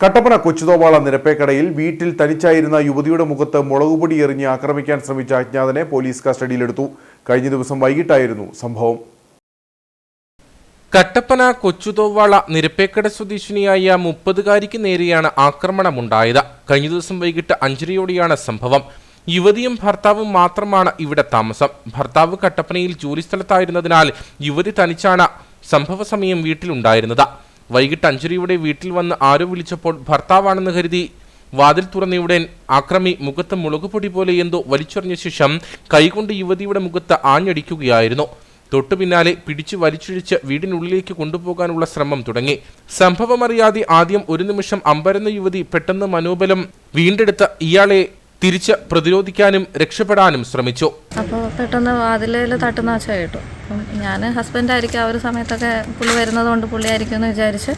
കട്ടപ്പന കൊച്ചുതോവാള നിരപ്പേക്കടയിൽ വീട്ടിൽ തനിച്ചായിരുന്ന യുവതിയുടെ മുഖത്ത് മുളകുപൊടി എറിഞ്ഞ് ആക്രമിക്കാൻ ശ്രമിച്ച അജ്ഞാതനെ പോലീസ് കസ്റ്റഡിയിലെടുത്തു. കഴിഞ്ഞ ദിവസം വൈകിട്ടായിരുന്നു സംഭവം. കട്ടപ്പന കൊച്ചുതോവാള നിരപ്പേക്കട സ്വദേശിനിയായ മുപ്പതുകാരിക്ക് നേരെയാണ് ആക്രമണമുണ്ടായത്. കഴിഞ്ഞ ദിവസം വൈകിട്ട് അഞ്ചരയോടെയാണ് സംഭവം. യുവതിയും ഭർത്താവും മാത്രമാണ് ഇവിടെ താമസം. ഭർത്താവ് കട്ടപ്പനയിൽ ജോലിസ്ഥലത്തായിരുന്നതിനാൽ യുവതി തനിച്ചാണ് സംഭവ സമയം വീട്ടിലുണ്ടായിരുന്നത്. വൈകിട്ട് അഞ്ചരയോടെ വീട്ടിൽ വന്ന് ആരോ വിളിച്ചപ്പോൾ ഭർത്താവാണെന്ന് കരുതി വാതിൽ തുറന്നയുടൻ ആക്രമി മുഖത്ത് മുളകുപൊടി പോലെ എന്തോ വലിച്ചെറിഞ്ഞ ശേഷം കൈകൊണ്ട് യുവതിയുടെ മുഖത്ത് ആഞ്ഞടിക്കുകയായിരുന്നു. തൊട്ടു പിന്നാലെ പിടിച്ചു വലിച്ചിഴിച്ച് വീടിനുള്ളിലേക്ക് കൊണ്ടുപോകാനുള്ള ശ്രമം തുടങ്ങി. സംഭവമറിയാതെ ആദ്യം ഒരു നിമിഷം അമ്പരന്ന യുവതി പെട്ടെന്ന് മനോബലം വീണ്ടെടുത്ത് ഇയാളെ തിരിച്ച് പ്രതിരോധിക്കാനും രക്ഷപ്പെടാനും ശ്രമിച്ചു. അപ്പോൾ പെട്ടെന്ന് വാതിലിൽ തട്ടുന്ന കേട്ടു. ഞാൻ ഹസ്ബൻഡായിരിക്കും ആ ഒരു സമയത്തൊക്കെ പുള്ളി വരുന്നത് കൊണ്ട് പുള്ളിയായിരിക്കും എന്ന് വിചാരിച്ച്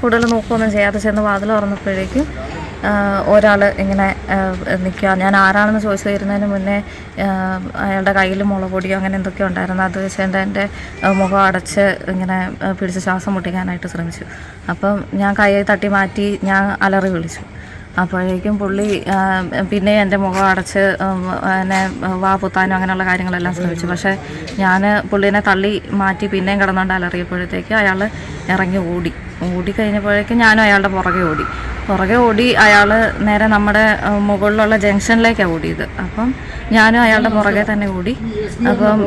കൂടുതൽ നോക്കുകയൊന്നും ചെയ്യാതെ ചെന്ന് വാതിൽ തുറന്നപ്പോഴേക്കും ഒരാൾ ഇങ്ങനെ നിൽക്കുക. ഞാൻ ആരാണെന്ന് ചോദിച്ചു തരുന്നതിന് മുന്നേ അയാളുടെ കയ്യിൽ മുളപൊടിയോ അങ്ങനെ എന്തൊക്കെയോ ഉണ്ടായിരുന്നു. അത് വെച്ചുകൊണ്ട് എന്റെ മുഖം അടച്ച് ഇങ്ങനെ പിടിച്ച് ശ്വാസം മുട്ടിക്കാനായിട്ട് ശ്രമിച്ചു. അപ്പം ഞാൻ കൈ തട്ടി മാറ്റി ഞാൻ അലറി വിളിച്ചു. അപ്പോഴേക്കും പുള്ളി പിന്നെ എന്റെ മുഖം അടച്ച് എന്നെ വാ പുത്താനും അങ്ങനെയുള്ള കാര്യങ്ങളെല്ലാം ശ്രമിച്ചു. പക്ഷേ ഞാൻ പുള്ളീനെ തള്ളി മാറ്റി പിന്നെയും കിടന്നുകൊണ്ട് അലറിയപ്പോഴത്തേക്ക് അയാൾ ഇറങ്ങി ഓടി. ഓടി കഴിഞ്ഞപ്പോഴേക്കും ഞാനും അയാളുടെ പുറകെ ഓടി. പുറകെ ഓടി അയാൾ നേരെ നമ്മുടെ മുകളിലുള്ള ജംഗ്ഷനിലേക്കാണ് ഓടിയത്. അപ്പം ഞാനും അയാളുടെ പുറകെ തന്നെ ഓടി. അപ്പം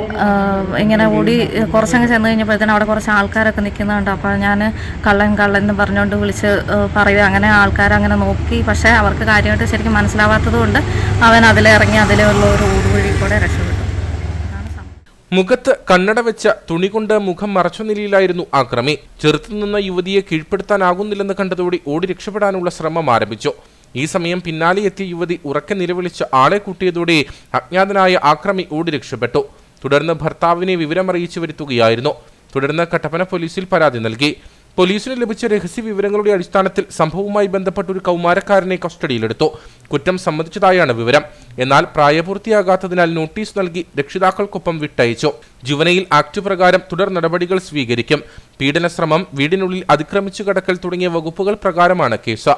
ഇങ്ങനെ ഓടി കുറച്ചങ്ങ് ചെന്ന് കഴിഞ്ഞപ്പോഴത്തേനും അവിടെ കുറച്ച് ആൾക്കാരൊക്കെ നിൽക്കുന്നുണ്ട്. അപ്പോൾ ഞാൻ കള്ളൻ കള്ളൻ എന്ന് പറഞ്ഞുകൊണ്ട് വിളിച്ച് പറയുക. അങ്ങനെ ആൾക്കാരങ്ങനെ നോക്കി. പക്ഷേ അവർക്ക് കാര്യമായിട്ട് ശരിക്കും മനസ്സിലാവാത്തത് കൊണ്ട് അവൻ അതിലിറങ്ങി അതിലുള്ള ഒരു ഊടുവഴി കൂടെ രക്ഷപ്പെട്ടു. മുഖത്ത് കണ്ണട വെച്ച തുണി കൊണ്ട് മുഖം മറച്ച നിലയിലായിരുന്നു ആക്രമി. ചെറുത്തുനിന്ന യുവതിയെ കീഴ്പ്പെടുത്താനാകുന്നില്ലെന്ന് കണ്ടതോടെ ഓടി രക്ഷപ്പെടാനുള്ള ശ്രമം ആരംഭിച്ചു. ഈ സമയം പിന്നാലെ എത്തിയ യുവതി ഉറക്കെ നിലവിളിച്ച് ആളെ കൂട്ടിയതോടെ അജ്ഞാതനായ ആക്രമി ഓടി രക്ഷപ്പെട്ടു. തുടർന്ന് ഭർത്താവിനെ വിവരമറിയിച്ചു വരുത്തുകയായിരുന്നു. തുടർന്ന് കട്ടപ്പന പോലീസിൽ പരാതി നൽകി. പോലീസിന് ലഭിച്ച രഹസ്യ വിവരങ്ങളുടെ അടിസ്ഥാനത്തിൽ സംഭവവുമായി ബന്ധപ്പെട്ട ഒരു കൗമാരക്കാരനെ കസ്റ്റഡിയിലെടുത്തു. കുറ്റം സമ്മതിച്ചതായാണ് വിവരം. എന്നാൽ പ്രായപൂർത്തിയാകാത്തതിനാൽ നോട്ടീസ് നൽകി രക്ഷിതാക്കൾക്കൊപ്പം വിട്ടയച്ചു. ജുവനയിൽ ആക്ട് പ്രകാരം തുടർ നടപടികൾ സ്വീകരിക്കും. പീഡനശ്രമം വീടിനുള്ളിൽ അതിക്രമിച്ചു കടക്കൽ തുടങ്ങിയ വകുപ്പുകൾ പ്രകാരമാണ് കേസ്.